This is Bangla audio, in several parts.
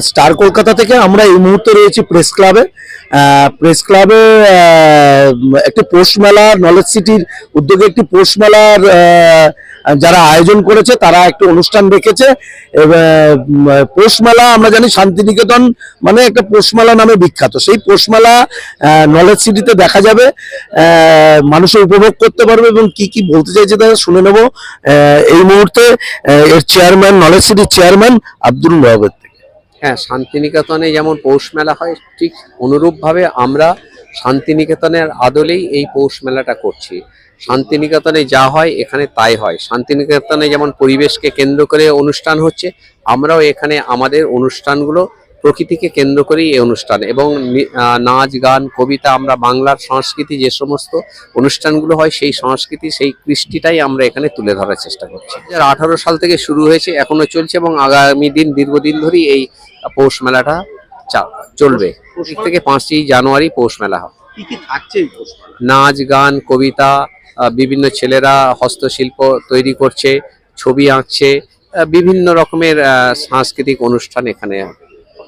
স্টার কলকাতা থেকে আমরা এই মুহূর্তে রয়েছি প্রেস ক্লাবে। প্রেস ক্লাবে একটি পৌষ মেলা নলেজ সিটির উদ্যোগে একটি পৌষ মেলার যারা আয়োজন করেছে তারা একটি অনুষ্ঠান রেখেছে। এবার, উম, মেলা আমরা জানি শান্তিনিকেতন মানে একটা পৌষ মেলা নামে বিখ্যাত। সেই পৌষ মেলা নলেজ সিটিতে দেখা যাবে। মানুষের উপভোগ করতে পারবে এবং কি কি বলতে চাইছে তারা শুনে নেব। এই মুহূর্তে এর চেয়ারম্যান নলেজ সিটির চেয়ারম্যান আব্দুল থেকে হ্যাঁ শান্তিনিকেতনে যেমন পৌষ মেলা হয়, ঠিক অনুরূপভাবে আমরা শান্তিনিকেতনের আদলেই এই পৌষ মেলাটা করছি। শান্তিনিকেতনে যা হয় এখানে তাই হয়। শান্তিনিকেতনে যেমন পরিবেশকে কেন্দ্র করে অনুষ্ঠান হচ্ছে, আমরাও এখানে আমাদের অনুষ্ঠানগুলো প্রকৃতিকে কেন্দ্র করেই এই অনুষ্ঠান এবং নাচ গান কবিতা আমরা বাংলার সংস্কৃতি যে সমস্ত অনুষ্ঠানগুলো হয় সেই সংস্কৃতি সেই কৃষ্টিটাই আমরা এখানে তুলে ধরার চেষ্টা করছি আঠারো সাল থেকে শুরু হয়েছে এখনও চলছে এবং আগামী দিন দীর্ঘদিন ধরেই এই পৌষ মেলাটা চলবে এক থেকে পাঁচই জানুয়ারি পৌষ মেলা হবে? নাচ গান কবিতা বিভিন্ন ছেলেরা হস্তশিল্প তৈরি করছে ছবি আঁকছে বিভিন্ন রকমের সাংস্কৃতিক অনুষ্ঠান এখানে।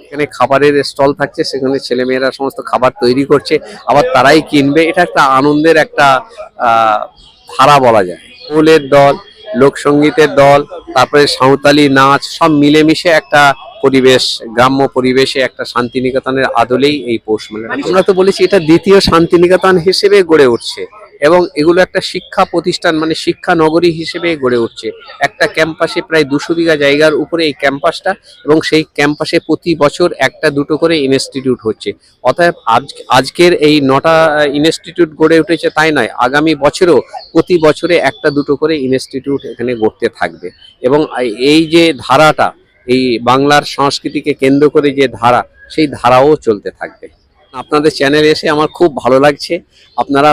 এখানে খাবারের স্টল থাকছে, সেখানে ছেলেমেয়েরা সমস্ত খাবার তৈরি করছে, আবার তারাই কিনবে। এটা একটা আনন্দের একটা ধারা বলা যায়। ফুলের দল, লোকসঙ্গীতের দল, তারপরে সাঁওতালি নাচ, সব মিলেমিশে একটা পরিবেশ, গ্রাম্য পরিবেশে একটা শান্তিনিকেতনের আদলেই এই পৌষ মেলা আমরা তো বলেছি এটা দ্বিতীয় শান্তিনিকেতন হিসেবে গড়ে উঠছে। এবং এগুলো একটা শিক্ষা প্রতিষ্ঠান মানে শিক্ষা নগরী হিসেবে গড়ে উঠছে। একটা ক্যাম্পাসে প্রায় দুশো বিঘা জায়গার উপরে এই ক্যাম্পাসটা এবং সেই ক্যাম্পাসে প্রতি বছর একটা দুটো করে ইনস্টিটিউট হচ্ছে। অতএব আজ, আজকের এই নটা ইনস্টিটিউট গড়ে উঠেছে তাই নয়, আগামী বছরও প্রতি বছরে একটা দুটো করে ইনস্টিটিউট এখানে গড়তে থাকবে। এবং এই যে ধারাটা, এই বাংলার সংস্কৃতিকে কেন্দ্র করে যে ধারা, সেই ধারাও চলতে থাকবে। আপনাদের চ্যানেলে এসে আমার খুব ভালো লাগছে। আপনারা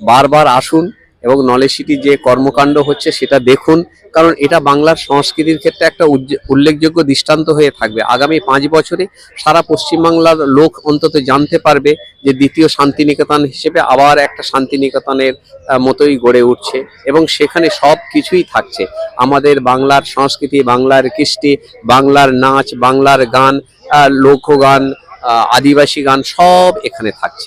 বারবার আসুন এবং নলেজ যে কর্মকাণ্ড হচ্ছে সেটা দেখুন, কারণ এটা বাংলার সংস্কৃতির ক্ষেত্রে একটা উল্লেখযোগ্য দৃষ্টান্ত হয়ে থাকবে। আগামী পাঁচ বছরে সারা পশ্চিমবাংলার লোক অন্তত জানতে পারবে যে দ্বিতীয় শান্তিনিকেতন হিসেবে আবার একটা শান্তিনিকেতনের মতোই গড়ে উঠছে এবং সেখানে সব কিছুই থাকছে। আমাদের বাংলার সংস্কৃতি, বাংলার কৃষ্টি, বাংলার নাচ, বাংলার গান লোকগান আদিবাসী গান সব এখানে থাকছে।